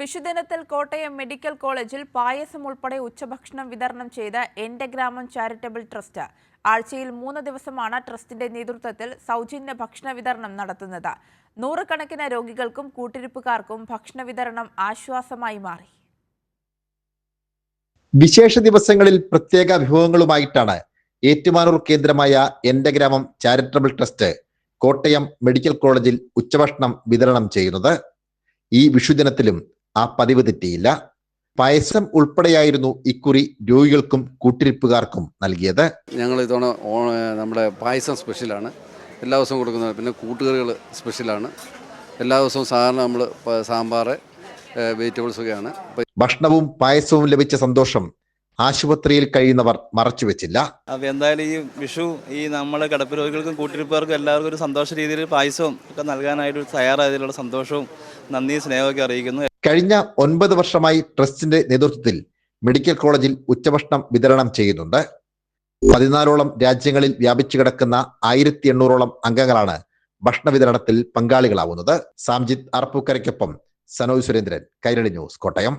വിഷുദിനത്തിൽ Kottayam medical കോളേജിൽ പായസം ഉൾപ്പെടെ ഉച്ചഭക്ഷണം വിതരണം ചെയ്ത എന്റെ ഗ്രാമം ചാരിറ്റബിൾ ട്രസ്റ്റ് ആഴ്ചയിൽ മൂന്ന് ദിവസമാണ് ട്രസ്റ്റിന്റെ നേതൃത്വത്തിൽ സൗജന്യ ഭക്ഷണ വിതരണം നടത്തുന്നത്. നൂറുകണക്കിന് രോഗികൾക്കും കൂട്ടിരിപ്പുകാർക്കും ഭക്ഷണ വിതരണം ആശ്വാസമായി മാറി. വിശേഷ ദിവസങ്ങളിൽ പ്രത്യേക വിഭവങ്ങളുമായിട്ടാണ് ഏറ്റുമാനൂർ കേന്ദ്രമായ എന്റെ ഗ്രാമം ചാരിറ്റബിൾ ട്രസ്റ്റ് കോട്ടയം മെഡിക്കൽ കോളേജിൽ ഉച്ചഭക്ഷണം വിതരണം ചെയ്യുന്നത്. ഈ വിഷുദിനത്തിലും ആ പതിവ് തെറ്റിയില്ല. പായസം ഉൾപ്പെടെയായിരുന്നു ഇക്കുറി രോഗികൾക്കും കൂട്ടിരിപ്പുകാർക്കും നൽകിയത്. ഞങ്ങൾ ഇതോണ ഓ- നമ്മുടെ പായസം സ്പെഷ്യലാണ് എല്ലാ ദിവസവും കൊടുക്കുന്നത് പിന്നെ കൂട്ടുകറികൾ സ്പെഷ്യലാണ് എല്ലാ ദിവസവും സാധാരണ നമ്മൾ സാമ്പാർ വെജിറ്റബിൾസ് ഒക്കെയാണ്. ഭക്ഷണവും പായസവും ലഭിച്ച സന്തോഷം ആശുപത്രിയിൽ കഴിയുന്നവർ മറച്ചുവെച്ചില്ല അപ്പോൾ എന്തായാലും ഈ വിഷു ഈ നമ്മളെ കിടപ്പ് രോഗികൾക്കും കൂട്ടിരിപ്പുകാർക്കും എല്ലാവർക്കും ഒരു സന്തോഷ രീതിയിൽ പായസവും ഒക്കെ നൽകാനായിട്ട് തയ്യാറായതിലുള്ള സന്തോഷവും നന്ദി സ്നേഹമൊക്കെ അറിയിക്കുന്നു. കഴിഞ്ഞ ഒൻപത് വർഷമായി ട്രസ്റ്റിന്റെ നേതൃത്വത്തിൽ മെഡിക്കൽ കോളേജിൽ ഉച്ചഭക്ഷണം വിതരണം ചെയ്യുന്നുണ്ട്. പതിനാലോളം രാജ്യങ്ങളിൽ വ്യാപിച്ചു കിടക്കുന്ന ആയിരത്തി എണ്ണൂറോളം അംഗങ്ങളാണ് ഭക്ഷണ വിതരണത്തിൽ പങ്കാളികളാവുന്നത്. സാംജിത് അറപ്പൂക്കരയ്ക്കൊപ്പം സനോജ് സുരേന്ദ്രൻ കൈരളി ന്യൂസ് കോട്ടയം.